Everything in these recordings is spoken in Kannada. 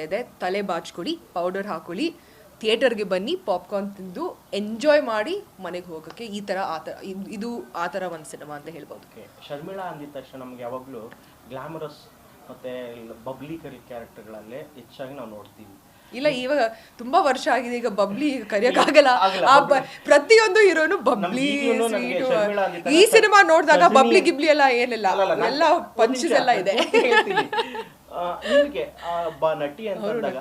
ಆಗ್ತಾ ಇದೆ. ತಲೆ ಬಾಚ್ಕೊಳ್ಳಿ ಪೌಡರ್ ಹಾಕೊಳ್ಳಿ. ಥಿಯೇಟರ್ಗೆ ಬನ್ನಿ ಪಾಪ್ಕಾರ್ನ್ ತಿಂದು ಎಂಜಾಯ್ ಮಾಡಿ ಮನೆಗೆ ಹೋಗೋಕ್ಕೆ. ಈ ಥರ ಆ ಥರ ಇದು- ಆ ಥರ ಒಂದು ಸಿನಿಮಾ ಅಂತ ಹೇಳ್ಬೋದು. ಶರ್ಮಿಳಾ ಅಂದಿದ ತಕ್ಷಣ ನಮ್ಗೆ ಯಾವಾಗಲೂ ಗ್ಲಾಮರಸ್ ಮತ್ತೆ ಬಬ್ಲಿ ಕರಿ ಕ್ಯಾರೆಕ್ಟರ್ಗಳಲ್ಲೇ ಹೆಚ್ಚಾಗಿ ನಾವು ನೋಡ್ತೀವಿ. ಇಲ್ಲ ಇವಾಗ ತುಂಬಾ ವರ್ಷ ಆಗಿದೆ ಈಗ ಬಬ್ಲಿ ಕರೆಯಕ್ಕಾಗಲ್ಲ. ಆ ಪ್ರತಿಯೊಂದು ಹೀರೋನು ಬಬ್ಲಿ ಈ ಸಿನಿಮಾ ನೋಡಿದಾಗ ಬಬ್ಲಿ ಗಿಬ್ಲಿ ಎಲ್ಲ ಏನಿಲ್ಲ. ಎಲ್ಲ ಪಂಚಸ್ ಎಲ್ಲ ಇದೆ. ನಿಮ್ಗೆ ಒಬ್ಬ ನಟಿ ಅಂತ ಅಂದಾಗ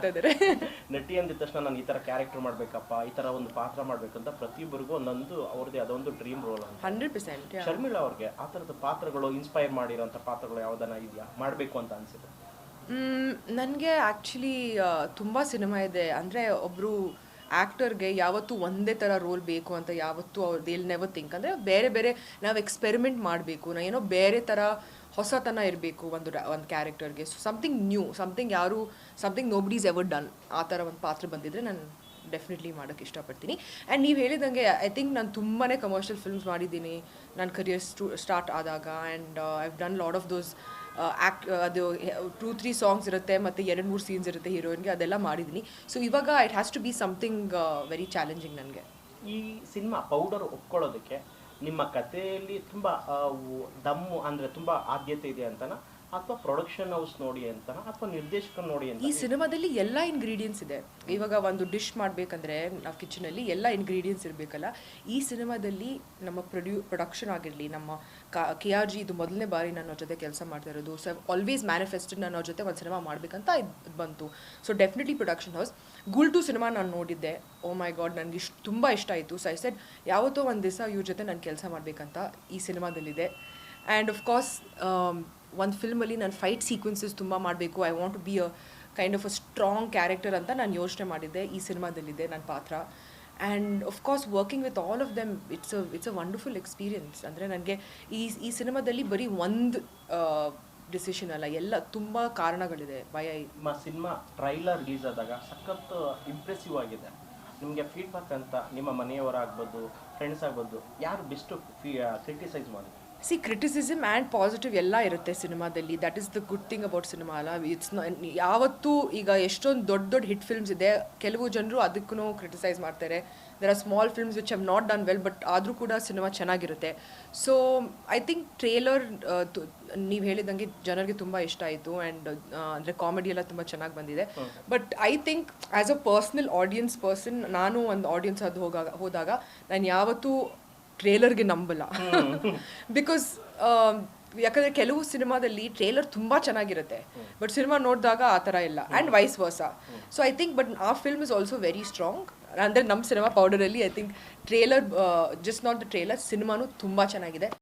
ನಟಿ ಅಂದಿದ ತಕ್ಷಣ ನಾನು ಈ ತರ ಕ್ಯಾರೆಕ್ಟರ್ ಮಾಡ್ಬೇಕಪ್ಪ ಈ ತರ ಒಂದು ಪಾತ್ರ ಮಾಡ್ಬೇಕಂತ ಪ್ರತಿಯೊಬ್ಬರಿಗೂ ಒಂದೊಂದು ಅವ್ರದೇ ಅದೊಂದು ಡ್ರೀಮ್ ರೋಲ್ ಅಂತ. ಹಂಡ್ರೆಡ್ ಪರ್ಸೆಂಟ್ ಶರ್ಮಿಳಾ ಅವ್ರಿಗೆ ಆ ತರದ ಪಾತ್ರಗಳು ಇನ್ಸ್ಪೈರ್ ಮಾಡಿರೋಂಥ ಪಾತ್ರಗಳು ಯಾವ್ದನ ಇದೆಯಾ? ಮಾಡ್ಬೇಕು ಅಂತ ಅನ್ಸುತ್ತೆ. ನನಗೆ ಆ್ಯಕ್ಚುಲಿ ತುಂಬ ಸಿನಿಮಾ ಇದೆ. ಅಂದರೆ ಒಬ್ಬರು ಆ್ಯಕ್ಟರ್ಗೆ ಯಾವತ್ತೂ ಒಂದೇ ಥರ ರೋಲ್ ಬೇಕು ಅಂತ ಯಾವತ್ತೂ ಅವ್ರದ್ದು ದೇಲ್ ನೆವರ್ ಥಿಂಕ್ ಅಂದರೆ ಬೇರೆ ಬೇರೆ ನಾವು ಎಕ್ಸ್ಪೆರಿಮೆಂಟ್ ಮಾಡಬೇಕು. ನಾ ಏನೋ ಬೇರೆ ಥರ ಹೊಸತನ ಇರಬೇಕು ಒಂದು ಒಂದು ಕ್ಯಾರೆಕ್ಟರ್ಗೆ. ಸೊ ಸಮಥಿಂಗ್ ನ್ಯೂ ಸಮಥಿಂಗ್ ಯಾರು ಸಮಥಿಂಗ್ ನೋಬಡೀಸ್ ಎವರ್ ಡನ್ ಆ ಥರ ಒಂದು ಪಾತ್ರ ಬಂದಿದ್ದರೆ ನಾನು ಡೆಫಿನೆಟ್ಲಿ ಮಾಡೋಕ್ಕೆ ಇಷ್ಟಪಡ್ತೀನಿ. ಆ್ಯಂಡ್ ನೀವು ಹೇಳಿದಂಗೆ ಐ ಥಿಂಕ್ ನಾನು ತುಂಬಾ ಕಮರ್ಷಿಯಲ್ ಫಿಲ್ಮ್ಸ್ ಮಾಡಿದ್ದೀನಿ. ನನ್ನ ಕರಿಯರ್ ಸ್ಟಾರ್ಟ್ ಆದಾಗ and I've done lot of those act ಅದು ಟೂ ತ್ರೀ ಸಾಂಗ್ಸ್ ಇರುತ್ತೆ, ಮತ್ತು ಎರಡು, ಮೂರು ಸೀನ್ಸ್ ಇರುತ್ತೆ ಹೀರೋಯಿನ್ಗೆ ಅದೆಲ್ಲ ಮಾಡಿದ್ದೀನಿ. ಸೊ ಇವಾಗ it has to be something very challenging ನನಗೆ. ಈ ಸಿನಿಮಾ ಪೌಡರ್ ಒಪ್ಕೊಳ್ಳೋದಕ್ಕೆ ನಿಮ್ಮ ಕಥೆಯಲ್ಲಿ ತುಂಬಾ ದಮ್ಮು ಅಂದ್ರೆ ತುಂಬಾ ಆದ್ಯತೆ ಇದೆ ಅಂತನ ಅಥವಾ ಪ್ರೊಡಕ್ಷನ್ ಹೌಸ್ ನೋಡಿ ಅಂತ ಅಥವಾ ನಿರ್ದೇಶಕ ನೋಡಿ ಅಂತ ಈ ಸಿನಿಮಾದಲ್ಲಿ ಎಲ್ಲ ಇಂಗ್ರೀಡಿಯೆಂಟ್ಸ್ ಇದೆ. ಇವಾಗ ಒಂದು ಡಿಶ್ ಮಾಡಬೇಕಂದ್ರೆ ನಾವು ಕಿಚನಲ್ಲಿ ಎಲ್ಲ ಇಂಗ್ರೀಡಿಯೆಂಟ್ಸ್ ಇರಬೇಕಲ್ಲ ಈ ಸಿನಿಮಾದಲ್ಲಿ ನಮ್ಮ ಪ್ರೊಡ್ಯೂ ಪ್ರೊಡಕ್ಷನ್ ಆಗಿರಲಿ ನಮ್ಮ ಕೆ ಆರ್ ಜಿ ಇದು ಮೊದಲನೇ ಬಾರಿ ನನ್ನ ಜೊತೆ ಕೆಲಸ ಮಾಡ್ತಾ ಇರೋದು. ಸೊ ಆಲ್ವೇಸ್ ಮ್ಯಾನಿಫೆಸ್ಟೆಡ್ ನನ್ನ ಜೊತೆ ಒಂದು ಸಿನಿಮಾ ಮಾಡಬೇಕಂತ ಇದು ಬಂತು. So definitely production house Gul to cinema ನಾನು ನೋಡಿದ್ದೆ. ಓ ಮೈ ಗಾಡ್ ನನಗೆ ಇಷ್ಟು ತುಂಬ ಇಷ್ಟ ಆಯಿತು. ಸೊ ಐ ಸೆಡ್ ಯಾವತ್ತೋ ಒಂದು ದಿವಸ ಇವ್ರ ಜೊತೆ ನಾನು ಕೆಲಸ ಮಾಡಬೇಕಂತ ಈ ಸಿನಿಮಾದಲ್ಲಿದೆ. ಆ್ಯಂಡ್ ಆಫ್ ಕೋರ್ಸ್ ಒಂದು ಫಿಲ್ಮಲ್ಲಿ ನಾನು ಫೈಟ್ ಸೀಕ್ವೆನ್ಸಸ್ ತುಂಬ ಮಾಡಬೇಕು. I want to be a kind of a strong character ಅಂತ ನಾನು ಯೋಚನೆ ಮಾಡಿದ್ದೆ. ಈ ಸಿನಿಮಾದಲ್ಲಿದೆ ನನ್ನ ಪಾತ್ರ. And of course working with all of them it's a it's a wonderful experience ಅಂದರೆ ನನಗೆ ಈ ಈ ಸಿನಿಮಾದಲ್ಲಿ ಬರೀ ಒಂದು ಡಿಸಿಷನ್ ಅಲ್ಲ, ಎಲ್ಲ ತುಂಬ ಕಾರಣಗಳಿದೆ ಭಯ ಸಿನಿಮಾ ಟ್ರೈಲರ್ ರಿಲೀಸ್ ಆದಾಗ ಸಖತ್ ಇಂಪ್ರೆಸಿವ್ ಆಗಿದೆ. ನಿಮಗೆ ಫೀಡ್ಬ್ಯಾಕ್ ಅಂತ ನಿಮ್ಮ ಮನೆಯವರಾಗ್ಬೋದು ಫ್ರೆಂಡ್ಸ್ ಆಗ್ಬೋದು, ಯಾರು ಬೆಸ್ಟ್ ಕ್ರಿಟಿಸೈಸ್ ಮಾಡಿ ಸಿ ಕ್ರಿಟಿಸಿಸಮ್ ಆ್ಯಂಡ್ ಪಾಸಿಟಿವ್ ಎಲ್ಲ ಇರುತ್ತೆ ಸಿನಿಮಾದಲ್ಲಿ. That is the good thing about cinema ಅಲ್ಲ. ಇಟ್ಸ್ ಯಾವತ್ತೂ ಈಗ ಎಷ್ಟೊಂದು ದೊಡ್ಡ ದೊಡ್ಡ ಹಿಟ್ ಫಿಲ್ಮ್ಸ್ ಇದೆ ಕೆಲವು ಜನರು ಅದಕ್ಕೂ ಕ್ರಿಟಿಸೈಸ್ ಮಾಡ್ತಾರೆ. There are small films which have not done well but ಆದರೂ ಕೂಡ ಸಿನಿಮಾ ಚೆನ್ನಾಗಿರುತ್ತೆ. ಸೊ ಐ ಥಿಂಕ್ ಟ್ರೇಲರ್ ನೀವು ಹೇಳಿದಂಗೆ ಜನರಿಗೆ ತುಂಬ ಇಷ್ಟ ಆಯಿತು ಆ್ಯಂಡ್ ಅಂದರೆ ಕಾಮಿಡಿ ಎಲ್ಲ ತುಂಬ ಚೆನ್ನಾಗಿ ಬಂದಿದೆ. But I think as a personal audience person ನಾನು ಒಂದು ಆಡಿಯನ್ಸ್ ಅದು ಹೋಗಾಗ ಹೋದಾಗ ನಾನು ಯಾವತ್ತೂ ಟ್ರೇಲರ್ಗೆ ನಂಬಲ್ಲ. ಬಿಕಾಸ್ ಯಾಕಂದ್ರೆ ಕೆಲವು ಸಿನಿಮಾದಲ್ಲಿ ಟ್ರೇಲರ್ ತುಂಬಾ ಚೆನ್ನಾಗಿರುತ್ತೆ. ಬಟ್ ಸಿನಿಮಾ ನೋಡಿದಾಗ ಆ ಥರ ಇಲ್ಲ. And vice versa so I think but ಆ film is also very strong ಅಂದರೆ ನಮ್ಮ cinema ಪೌಡರಲ್ಲಿ I think trailer just not the trailer ಸಿನಿಮಾನು ತುಂಬ ಚೆನ್ನಾಗಿದೆ.